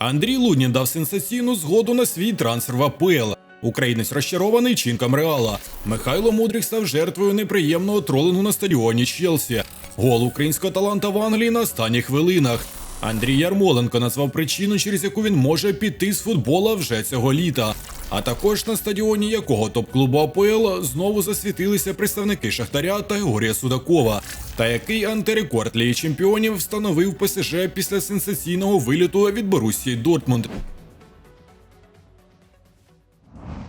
Андрій Лунін дав сенсаційну згоду на свій трансфер в АПЛ. Українець розчарований чинком Реала. Михайло Мудрик став жертвою неприємного тролингу на стадіоні Челсі. Гол українського таланта в Англії на останніх хвилинах. Андрій Ярмоленко назвав причину, через яку він може піти з футбола вже цього літа. А також на стадіоні якого топ-клубу АПЛ знову засвітилися представники Шахтаря та Георгія Судакова. Та який антирекорд Ліги чемпіонів встановив ПСЖ після сенсаційного виліту від Борусії Дортмунд.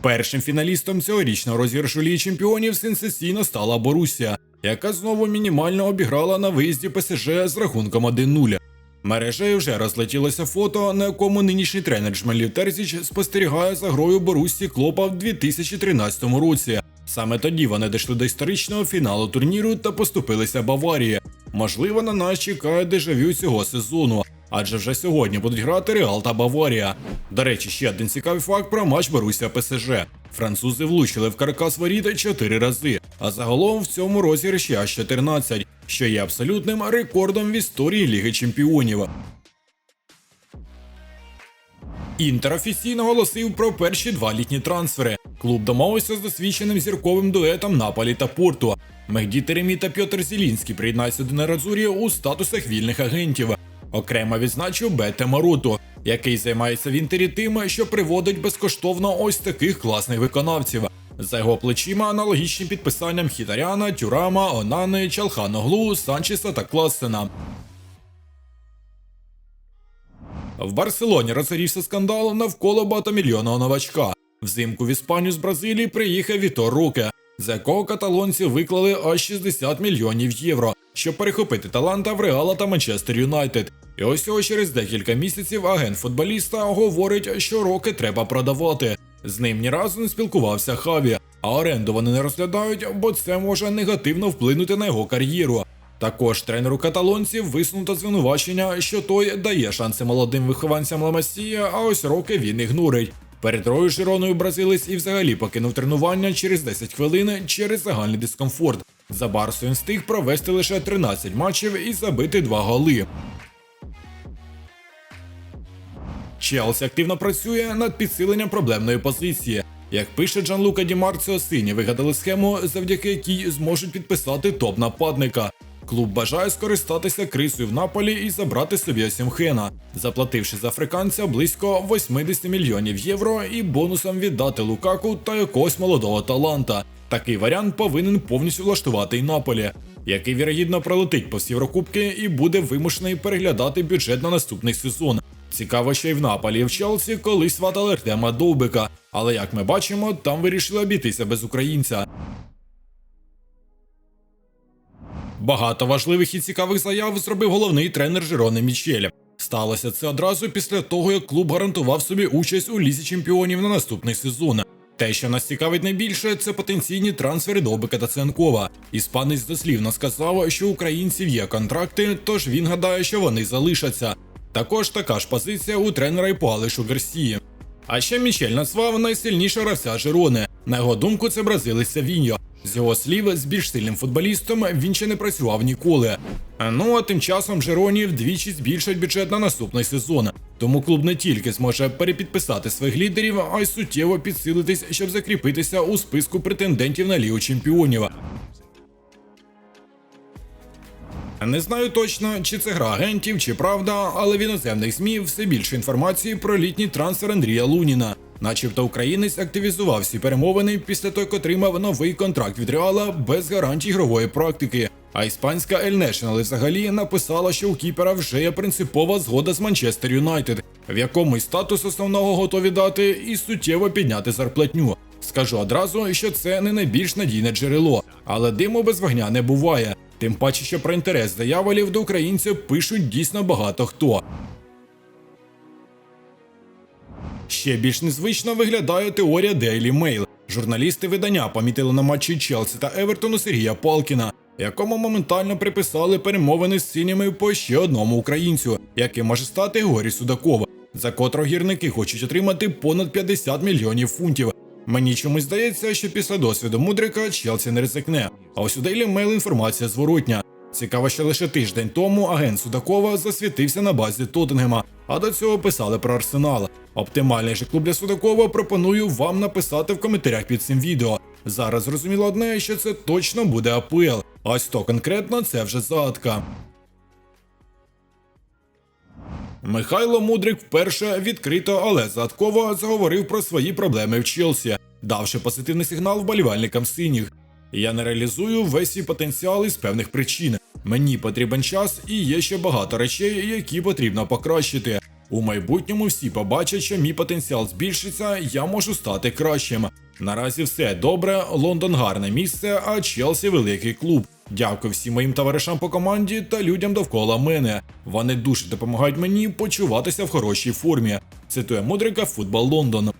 Першим фіналістом цьогорічного розіграшу Ліги чемпіонів сенсаційно стала Борусія, яка знову мінімально обіграла на виїзді ПСЖ з рахунком 1-0. Мережею вже розлетілося фото, на якому нинішній тренер Жмелів Терзіч спостерігає за грою Борусі Клопа в 2013 році. Саме тоді вони дійшли до історичного фіналу турніру та поступилися Баварії. Можливо, на нас чекає дежавю цього сезону, адже вже сьогодні будуть грати Реал та Баварія. До речі, ще один цікавий факт про матч Борусія ПСЖ. Французи влучили в каркас воріт 4 рази, а загалом в цьому розіграші аж 14, що є абсолютним рекордом в історії Ліги Чемпіонів. Інтер офіційно оголосив про перші два літні трансфери. Клуб домовився з досвідченим зірковим дуетом Наполі та Порту. Мехді Теремі та Пьотр Зілінський приєднаються до Неразурі у статусах вільних агентів. Окремо відзначив Бете Маруту, який займається в інтері тим, що приводить безкоштовно ось таких класних виконавців. За його плечима аналогічні підписанням Хітаряна, Тюрама, Онани, Чалханоглу, Санчеса та Классена. В Барселоні розгорівся скандал навколо багатомільйонного новачка. Взимку в Іспанію з Бразилії приїхав Вітор Руке, за якого каталонці виклали аж 60 мільйонів євро, щоб перехопити таланта в Реала та Манчестер Юнайтед. І ось цього через декілька місяців агент футболіста говорить, що роки треба продавати. З ним ні разу не спілкувався Хаві, а оренду вони не розглядають, бо це може негативно вплинути на його кар'єру. Також тренеру каталонців висунуто звинувачення, що той дає шанси молодим вихованцям Ламасія, а ось роки він ігнорить. Перед Рою Жироною бразилець і взагалі покинув тренування через 10 хвилин через загальний дискомфорт. За Барсою він встиг провести лише 13 матчів і забити 2 голи. Челсі активно працює над підсиленням проблемної позиції. Як пише Джанлука Ді Марціо, сині вигадали схему, завдяки якій зможуть підписати топ-нападника. Клуб бажає скористатися крисою в Наполі і забрати собі Осімхена, заплативши за африканця близько 80 мільйонів євро і бонусом віддати Лукаку та якогось молодого таланта. Такий варіант повинен повністю влаштувати і Наполі, який вірогідно пролетить повз Єврокубки і буде вимушений переглядати бюджет на наступний сезон. Цікаво, що й в Наполі і в Челсі колись сватали Артема Довбика, але як ми бачимо, там вирішили обійтися без українця. Багато важливих і цікавих заяв зробив головний тренер Жирони Мічель. Сталося це одразу після того, як клуб гарантував собі участь у лізі чемпіонів на наступний сезон. Те, що нас цікавить найбільше, це потенційні трансфери Довбика та Ценкова. Іспанець дослівно сказав, що українців є контракти, тож він гадає, що вони залишаться. Також така ж позиція у тренера і по Алишу Гарсії. А ще Мічель назвав найсильнішого гравця Жирони. На його думку, це бразилець Савіньо. З його слів, з більш сильним футболістом він ще не працював ніколи. Ну а тим часом Жероні вдвічі збільшать бюджет на наступний сезон. Тому клуб не тільки зможе перепідписати своїх лідерів, а й суттєво підсилитись, щоб закріпитися у списку претендентів на Лігу чемпіонів. Не знаю точно, чи це гра агентів, чи правда, але в іноземних ЗМІ все більше інформації про літній трансфер Андрія Луніна. Начебто українець активізував всі перемовини після того, як отримав новий контракт від Реала без гарантій ігрової практики. А іспанська El National взагалі написала, що у кіпера вже є принципова згода з Манчестер Юнайтед, в якому й статус основного готові дати і суттєво підняти зарплатню. Скажу одразу, що це не найбільш надійне джерело, але диму без вогня не буває. Тим паче, що про інтерес заяволів до українців пишуть дійсно багато хто. Ще більш незвично виглядає теорія Daily Mail. Журналісти видання помітили на матчі Челсі та Евертону Сергія Палкіна, якому моментально приписали перемовини з синіми по ще одному українцю, яким може стати Георгій Судакова, за котрого гірники хочуть отримати понад 50 мільйонів фунтів. Мені чомусь здається, що після досвіду Мудрика Челсі не ризикне. А ось у Daily Mail інформація зворотня. Цікаво, що лише тиждень тому агент Судакова засвітився на базі Тоттенгема, а до цього писали про Арсенал. Оптимальний же клуб для Судакова пропоную вам написати в коментарях під цим відео. Зараз зрозуміло одне, що це точно буде АПЛ. Ось то конкретно це вже загадка. Михайло Мудрик вперше відкрито, але загадково заговорив про свої проблеми в Челсі, давши позитивний сигнал вболівальникам синіх. Я не реалізую весь свій потенціал із певних причин. Мені потрібен час і є ще багато речей, які потрібно покращити. У майбутньому всі побачать, що мій потенціал збільшиться, я можу стати кращим. Наразі все добре, Лондон гарне місце, а Челсі великий клуб. Дякую всім моїм товаришам по команді та людям довкола мене. Вони дуже допомагають мені почуватися в хорошій формі. Цитує Мудрика Футбол Лондон.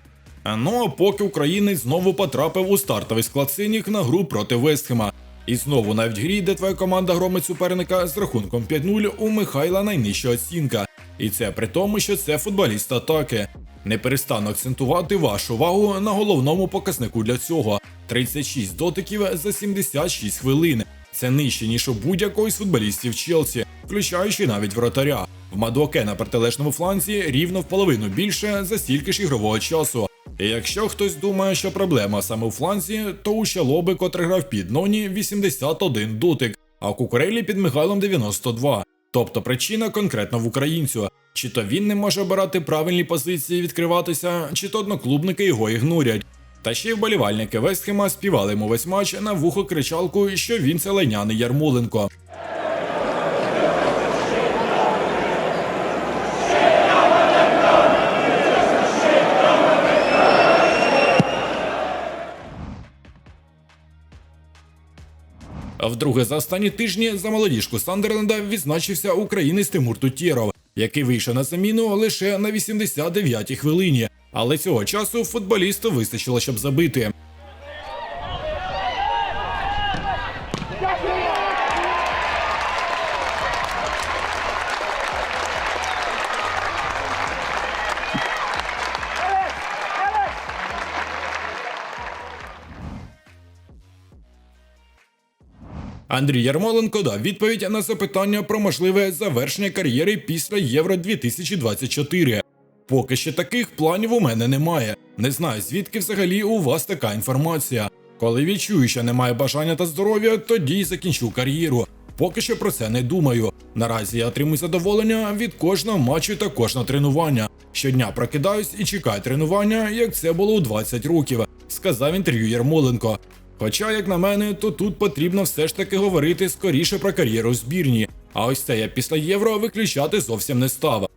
Ну а поки українець знову потрапив у стартовий склад синіх на гру проти Вестхема. І знову навіть грі, де твоя команда громить суперника з рахунком 5-0, у Михайла найнижча оцінка. І це при тому, що це футболіст атаки. Не перестану акцентувати вашу увагу на головному показнику для цього: 36 дотиків за 76 хвилин. Це нижче, ніж у будь-якого з футболістів Челсі, включаючи навіть вратаря. В Мадуаке на протилежному фланзі рівно в половину більше за стільки ж ігрового часу. І якщо хтось думає, що проблема саме у фланзі, то у Щалоби, котрий грав під Ноні, 81 дотик, а у Кукурелі під Михайлом 92. Тобто причина конкретно в українцю. Чи то він не може обирати правильні позиції відкриватися, чи то одноклубники його ігнорять. Та ще й вболівальники Вестхема співали йому весь матч на вухо кричалку, що він це лайняний Ярмоленко. Вдруге за останні тижні за молодіжку Сандерленда відзначився українець Тимур Тутєров, який вийшов на заміну лише на 89-й хвилині. Але цього часу футболісту вистачило, щоб забити. Андрій Ярмоленко дав відповідь на запитання про можливе завершення кар'єри після Євро 2024. Поки що таких планів у мене немає. Не знаю, звідки взагалі у вас така інформація. Коли відчую, що немає бажання та здоров'я, тоді й закінчу кар'єру. Поки що про це не думаю. Наразі я отримую задоволення від кожного матчу та кожного тренування. Щодня прокидаюсь і чекаю тренування, як це було у 20 років, сказав інтерв'ю Ярмоленко. Хоча, як на мене, то тут потрібно все ж таки говорити скоріше про кар'єру збірні. А ось це я після євро виключати зовсім не став.